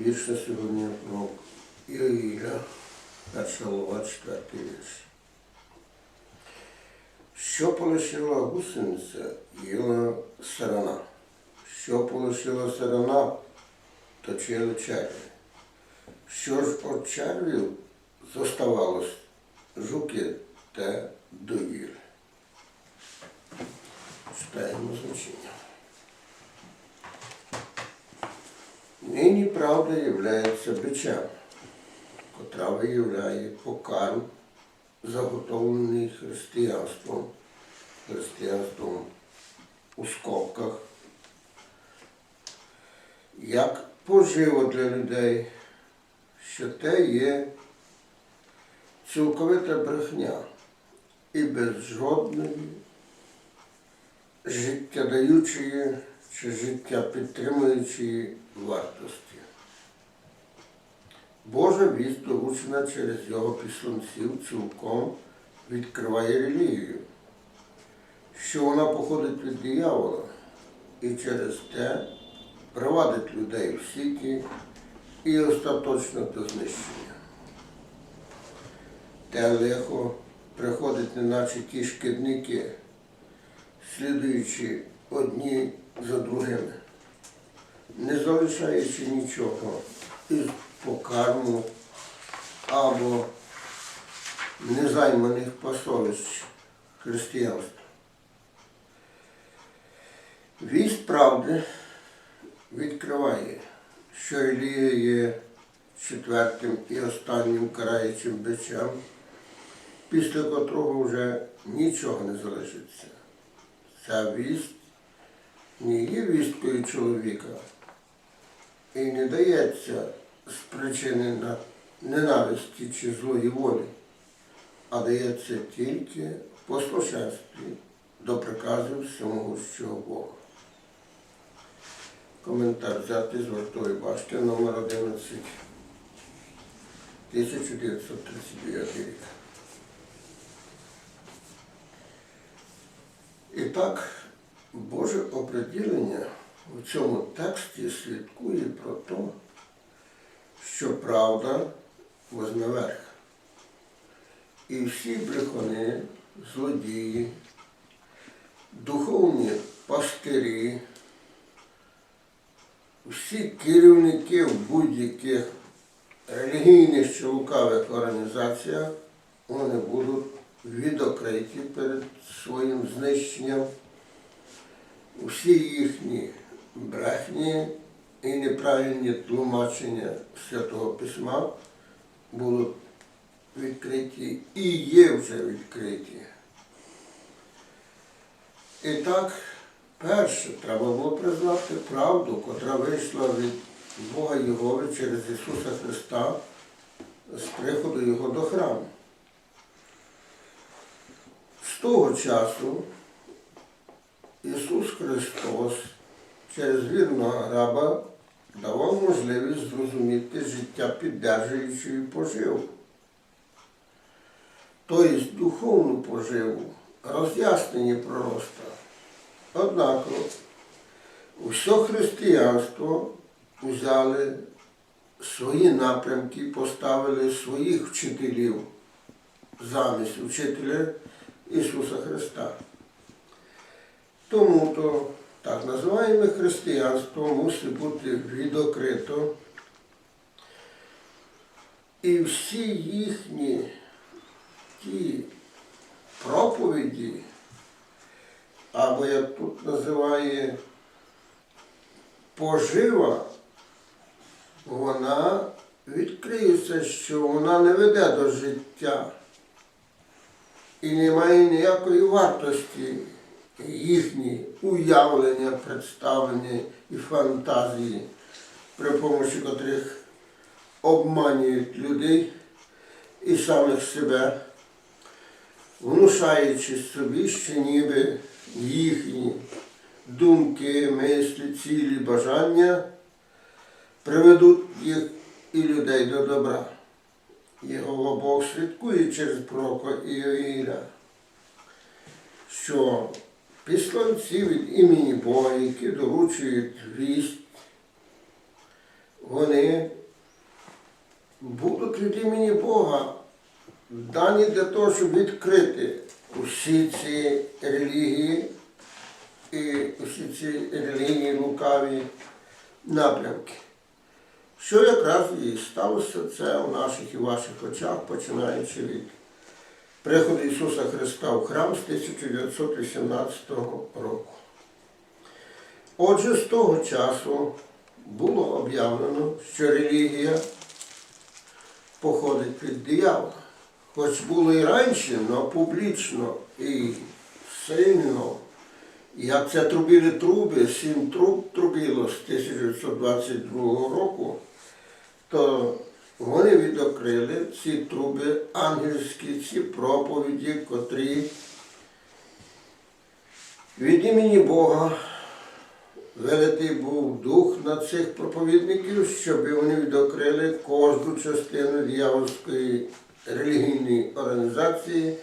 Вірш на сьогодні про Іоїля, перша глава, четвертий вірш. Що полишила гусениця, їла сарана. Що полишила сарана, точили черві. Що ж від червів зоставалось, жуки те доїли. Читаємо значення. Нині правда являється бичем, котра виявляє покарм, заготовлений християнством, християнством у скобках, як поживо для людей, що те є цілковита брехня і без жодної життєдаючої чи життя підтримуючої вартості. Божа вість, доручена через його післанців, цілком відкриває релігію, що вона походить від диявола і через те приводить людей в сіті і остаточно до знищення. Те лихо приходить неначе ті шкідники, слідуючи одні за другими, не залишаючи нічого із покарму або незайманих пасовищ християнства. Вість правди відкриває, що Елія є четвертим і останнім караючим бичем, після котрого вже нічого не залишиться. Ця вість не є вісткою чоловіка і не дається з причини ненависті чи злої волі, а дається тільки в послушенстві до приказів всемогущого Бога. Коментар взятий з вартової башти номер 11 1939 рік. І так, Боже оприділення в цьому тексті слідкує про те, що правда возьме верх. І всі брехуни, злодії, духовні пастирі, всі керівники в будь-яких релігійних чи лукавих організаціях, вони будуть відокриті перед своїм знищенням. Усі їхні брехні і неправильні тлумачення Святого Письма будуть відкриті і є вже відкриті. І так, перше, треба було признати правду, котра вийшла від Бога Єгови через Ісуса Христа з приходу Його до храму. З того часу Ісус Христос через вірного раба давав можливість зрозуміти життя піддержуючої поживу. Тобто духовну поживу, роз'яснення пророста. Однак усе християнство взяли свої напрямки, поставили своїх вчителів замість вчителя Ісуса Христа. Тому то так називаємо християнство мусить бути відокрито. І всі їхні ті проповіді, або як тут називає пожива, вона відкриється, що вона не веде до життя і не має ніякої вартості їхні уявлення, представлення і фантазії, при помощі котрих обманюють людей і самих себе, внушаючи собі, що ніби їхні думки, мислі, цілі, бажання приведуть їх і людей до добра. Його Бог слідкує через пророка Іоїля, що післанці від імені Бога, які доручують вість, вони будуть від імені Бога дані для того, щоб відкрити усі ці релігії і усі ці релігійні лукаві напрямки. Що якраз і сталося це у наших і ваших очах, починаючи від приходу Ісуса Христа в храм з 1918 року. Отже, з того часу було об'явлено, що релігія походить від диявола. Хоч було і раніше, але публічно і сильно, як це трубили труби, сім труб трубило з 1922 року, то вони відокрили ці труби ангельські, ці проповіді, котрі від імені Бога великий був дух на цих проповідників, щоб вони відокрили кожну частину дьявольської релігійної організації,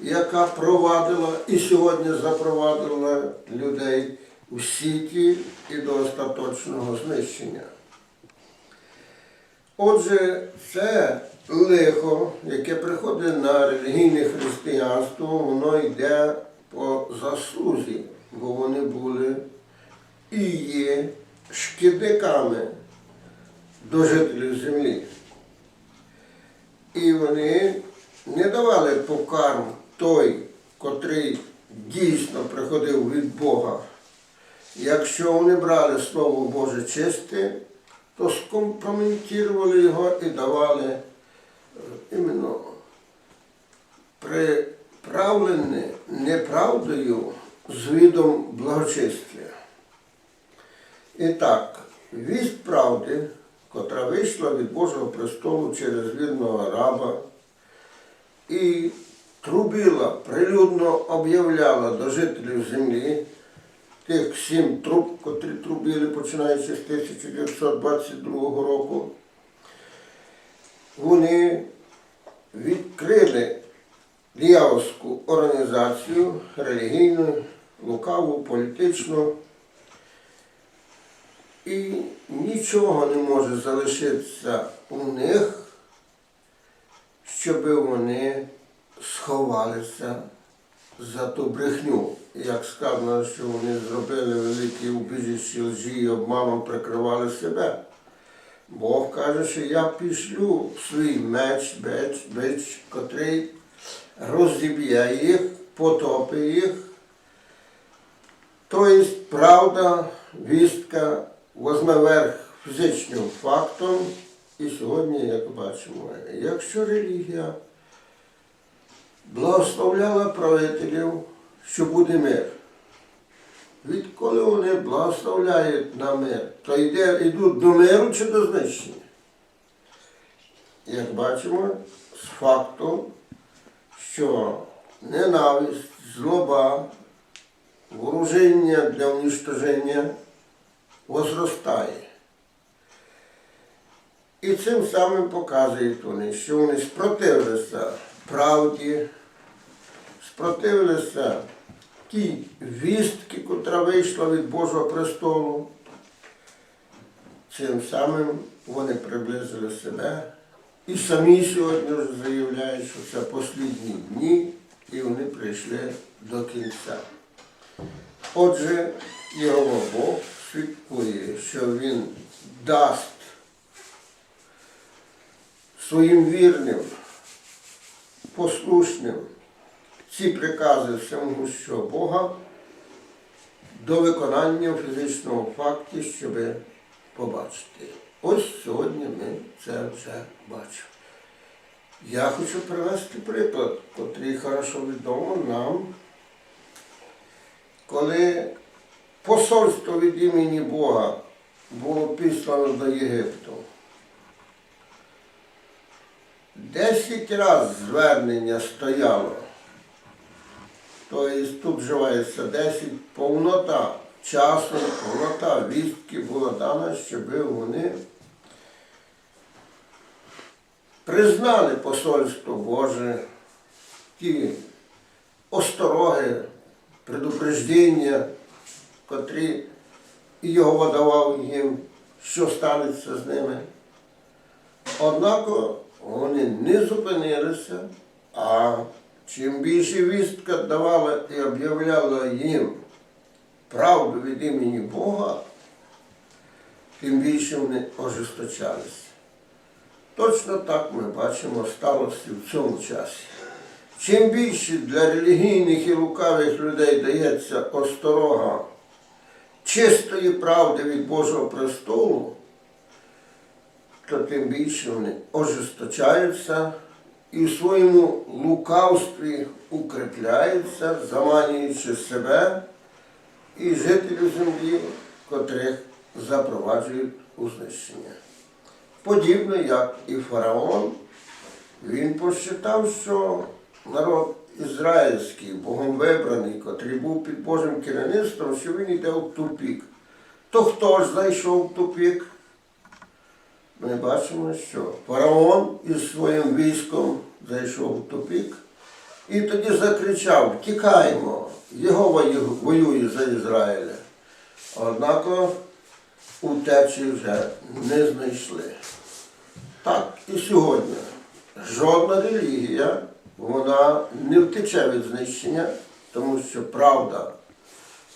яка провадила і сьогодні запровадила людей у сіті і до остаточного знищення. Отже, це лихо, яке приходить на релігійне християнство, воно йде по заслузі, бо вони були і є шкідниками до жителів землі. І вони не давали покарм той, котрий дійсно приходив від Бога. Якщо вони брали Слово Боже чисте, то скомпрометували його і давали е, іменно приправлене неправдою з видом благочестя. І так, вість правди, котра вийшла від Божого престолу через вірного раба і трубила, прилюдно об'являла до жителів землі тих сім труб, котрі трубили, починаючи з 1922 року, вони відкрили діявольську організацію релігійну, лукаву, політичну, і нічого не може залишитися у них, щоб вони сховалися за ту брехню. Як сказано, що вони зробили великі убіжищі лжі і обманом прикривали себе. Бог каже, що я пішлю свій меч, беч, бич, котрий розіб'є їх, потопить їх. Тобто правда, вістка возьме верх фізичним фактом. І сьогодні, як бачимо, якщо релігія благословляла правителів, що буде мир. Відколи вони благословляють на мир, то йде, йдуть до миру чи до знищення. Як бачимо, з факту, що ненависть, злоба, ворожіння для уничтоження возростає. І цим самим показують вони, що вони спротивилися правді, спротивилися тій вістки, котра вийшла від Божого престолу. Цим самим вони приблизили себе і самі сьогодні вже заявляють, що це послідні дні, і вони прийшли до кінця. Отже, його Бог свідкує, що він дасть своїм вірним, послушним ці прикази всемогущого Бога до виконання в фізичному факті, щоб побачити. Ось сьогодні ми це вже бачимо. Я хочу привести приклад, котрий хорошо відомо нам, коли посольство від імені Бога було післано до Єгипту. Десять разів звернення стояло. Тобто тут вживається 10, повнота часу, повнота вістки була дана, щоб вони признали посольство Боже, ті остороги, предупреждення, котрі його давав їм, що станеться з ними. Однако вони не зупинилися, а чим більше вістка давала і об'являла їм правду від імені Бога, тим більше вони ожесточалися. Точно так ми бачимо сталося в цьому часі. Чим більше для релігійних і лукавих людей дається осторога чистої правди від Божого престолу, то тим більше вони ожесточаються і в своєму лукавстві укріпляються, заманюючи себе і жителів землі, котрих запроваджують у знищення. Подібно як і фараон, він посчитав, що народ ізраїльський, Богом вибраний, котрий був під Божим керівництвом, що він йде в тупік. То хто ж зайшов в тупік? Ми бачимо, що фараон із своїм військом зайшов в тупік і тоді закричав: Тікаємо, його воює за Ізраїля. Однако утечі вже не знайшли. Так і сьогодні. Жодна релігія, вона не втече від знищення, тому що правда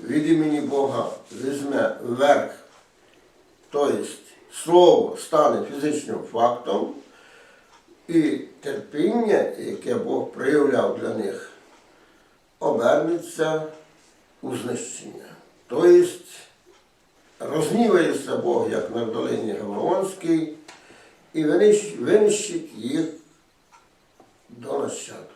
від імені Бога візьме верх, тобто слово стане фізичним фактом, і терпіння, яке Бог проявляв для них, обернеться у знищення. Тобто рознівається Бог, як на долині Гаваонській, і винищить їх до нащадку.